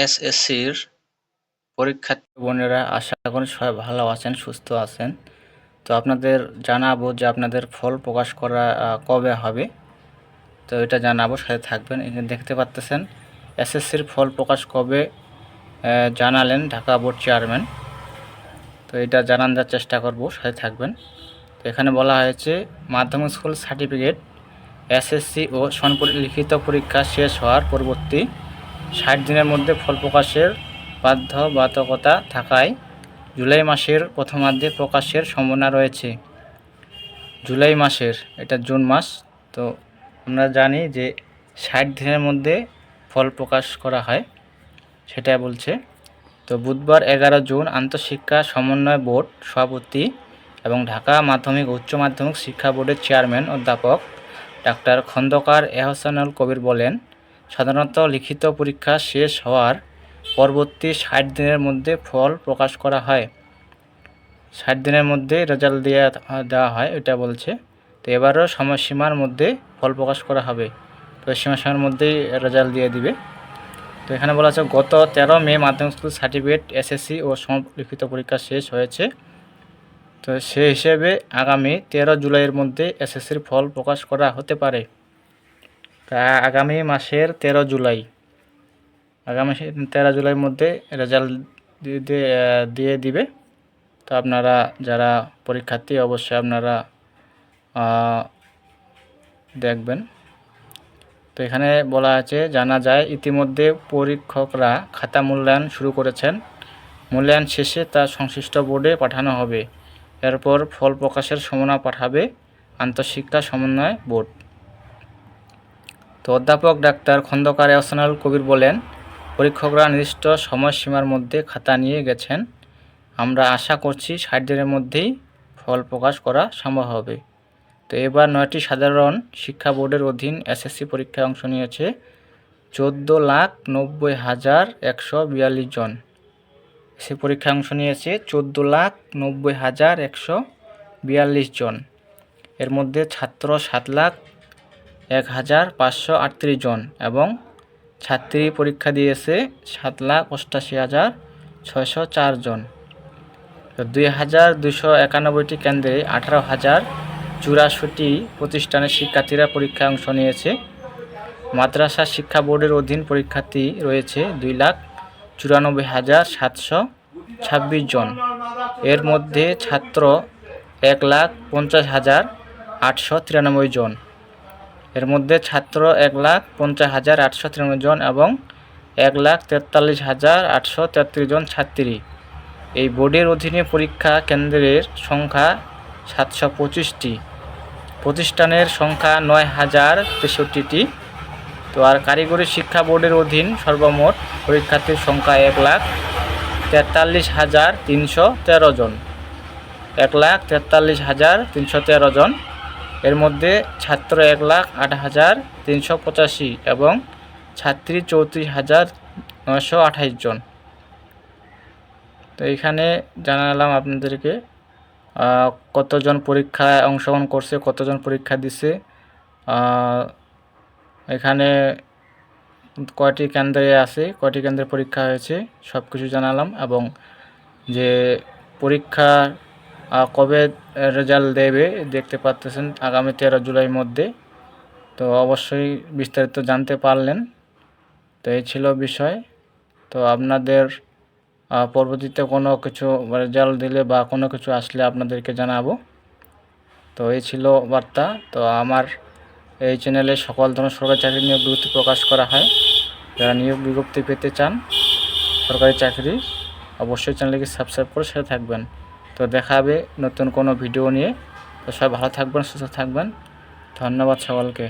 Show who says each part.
Speaker 1: এসএসসির পরীক্ষার্থী বোনেরা, আশা করি সবাই ভালো আছেন, সুস্থ আছেন। তো আপনাদের জানাব যে আপনাদের ফল প্রকাশ করা কবে হবে। তো এটা জানাব, সাথে থাকবেন। এখানে দেখতে পাচ্তেছেন, এসএসসির ফল প্রকাশ কবে জানালেন ঢাকা বোর্ড চেয়ারম্যান। তো এটা জানান দেওয়ার চেষ্টা করব, সাথে থাকবেন। তো এখানে বলা হয়েছে, মাধ্যমিক স্কুল সার্টিফিকেট, এসএসসি ও লিখিত পরীক্ষা শেষ হওয়ার পরবর্তী ষাট দিনের মধ্যে ফল প্রকাশের বাধ্যবাধকতা থাকায় জুলাই মাসের প্রথমার্ধে প্রকাশের সম্ভাবনা রয়েছে। জুলাই মাসের, এটা জুন মাস, তো আমরা জানি যে ষাট দিনের মধ্যে ফল প্রকাশ করা হয় সেটা বলছে। তো বুধবার এগারো জুন আন্তঃশিক্ষা সমন্বয় বোর্ড সভাপতি এবং ঢাকা মাধ্যমিক উচ্চ মাধ্যমিক শিক্ষা বোর্ডের চেয়ারম্যান অধ্যাপক ডাক্তার খন্দকার এহসানুল কবির বলেন সাধারণত লিখিত পরীক্ষা শেষ হওয়ার পরবর্তী ষাট দিনের মধ্যে ফল প্রকাশ করা হয়। ষাট দিনের মধ্যে রেজাল্ট দেওয়া দেওয়া হয়, এটা বলছে। তো এবারও সময়সীমার মধ্যে ফল প্রকাশ করা হবে। তো সময়সীমার মধ্যেই রেজাল্ট দিয়ে দিবে। তো এখানে বলা আছে, গত তেরো মে মাধ্যমিক স্কুল সার্টিফিকেট এসএসসি ও লিখিত পরীক্ষা শেষ হয়েছে। তো সেই হিসেবে আগামী তেরো জুলাইয়ের মধ্যে এসএসসির ফল প্রকাশ করা হতে পারে। আগামী মাসের তেরো জুলাই। আগামী তেরো জুলাইয়ের মধ্যে রেজাল্ট দিয়ে দিবে। তো আপনারা যারা পরীক্ষার্থী, অবশ্যই আপনারা দেখবেন। তো এখানে বলা আছে, জানা যায় ইতিমধ্যে পরীক্ষকরা খাতা মূল্যায়ন শুরু করেছেন। মূল্যায়ন শেষে তা সংশ্লিষ্ট বোর্ডে পাঠানো হবে। এরপর ফল প্রকাশের সমনা পাঠাবে আন্তঃশিক্ষা সমন্বয় বোর্ড। তো অধ্যাপক ডাক্তার খন্দকার এহসানুল কবির বলেন, পরীক্ষকরা নির্দিষ্ট সময়সীমার মধ্যে খাতা নিয়ে গেছেন। আমরা আশা করছি ষাট দিনের মধ্যেই ফল প্রকাশ করা সম্ভব হবে। তো এবার নয়টি সাধারণ শিক্ষা বোর্ডের অধীন এসএসসি পরীক্ষায় অংশ নিয়েছে চোদ্দ লাখ নব্বই হাজার একশো বিয়াল্লিশ জন। সে পরীক্ষায় অংশ নিয়েছে চোদ্দ লাখ নব্বই হাজার একশো বিয়াল্লিশ জন। এর মধ্যে ছাত্র সাত লাখ এক হাজার পাঁচশো আটত্রিশ জন এবং ছাত্রী পরীক্ষা দিয়েছে সাত লাখ অষ্টাশি হাজার ছয়শো চার জন। দুই হাজার দুশো একানব্বইটি কেন্দ্রে আঠারো হাজার চুরাশিটি প্রতিষ্ঠানের শিক্ষার্থীরা পরীক্ষায় অংশ নিয়েছে। মাদ্রাসা শিক্ষা বোর্ডের অধীন পরীক্ষার্থী রয়েছে দুই লাখ চুরানব্বই হাজার সাতশো ছাব্বিশ জন। এর মধ্যে ছাত্র এক লাখ পঞ্চাশ হাজার আটশো তিরানব্বই জন। এর মধ্যে ছাত্র এক লাখ পঞ্চাশ হাজার আটশো তিরানব্বই জন এবং এক লাখ তেতাল্লিশ হাজার আটশো তেত্রিশ জন ছাত্রী। এই বোর্ডের অধীনে পরীক্ষা কেন্দ্রের সংখ্যা সাতশো পঁচিশটি। প্রতিষ্ঠানের সংখ্যা নয় হাজার তেষট্টিটি। তো আর কারিগরি শিক্ষা বোর্ডের অধীন সর্বমোট পরীক্ষার্থীর সংখ্যা এক লাখ তেতাল্লিশ হাজার তিনশো তেরো জন। এক লাখ তেতাল্লিশ হাজার তিনশো তেরো জন। এর মধ্যে ছাত্র এক লাখ আট হাজার তিনশো পঁচাশি এবং ছাত্রী চৌত্রিশ হাজার নয়শো আঠাইশ জন। তো এখানে জানালাম আপনাদেরকে কতজন পরীক্ষায় অংশগ্রহণ করছে, কতজন পরীক্ষা দিছে। এখানে কয়টি কেন্দ্রে আছে, কয়টি কেন্দ্রে পরীক্ষা হয়েছে সব কিছু জানালাম এবং যে পরীক্ষা কবে রেজাল্ট দেবে দেখতে পাচ্তেছেন আগামী তেরো জুলাইয়ের মধ্যে। তো অবশ্যই বিস্তারিত জানতে পারলেন। তো এই ছিল বিষয়। তো আপনাদের পরবর্তীতে কোনো কিছু রেজাল্ট দিলে বা কোনো কিছু আসলে আপনাদেরকে জানাব। তো এই ছিল বার্তা। তো আমার এই চ্যানেলে সকল ধরনের সরকারি চাকরি নিয়োগ বিজ্ঞপ্তি প্রকাশ করা হয়। যারা নিয়োগ বিজ্ঞপ্তি পেতে চান, সরকারি চাকরি, অবশ্যই চ্যানেলকে সাবস্ক্রাইব করে সাথে থাকবেন। তো দেখা হবে নতুন কোনো ভিডিও নিয়ে। তো সবাই ভালো থাকবেন, সুস্থ থাকবেন। ধন্যবাদ সকলকে।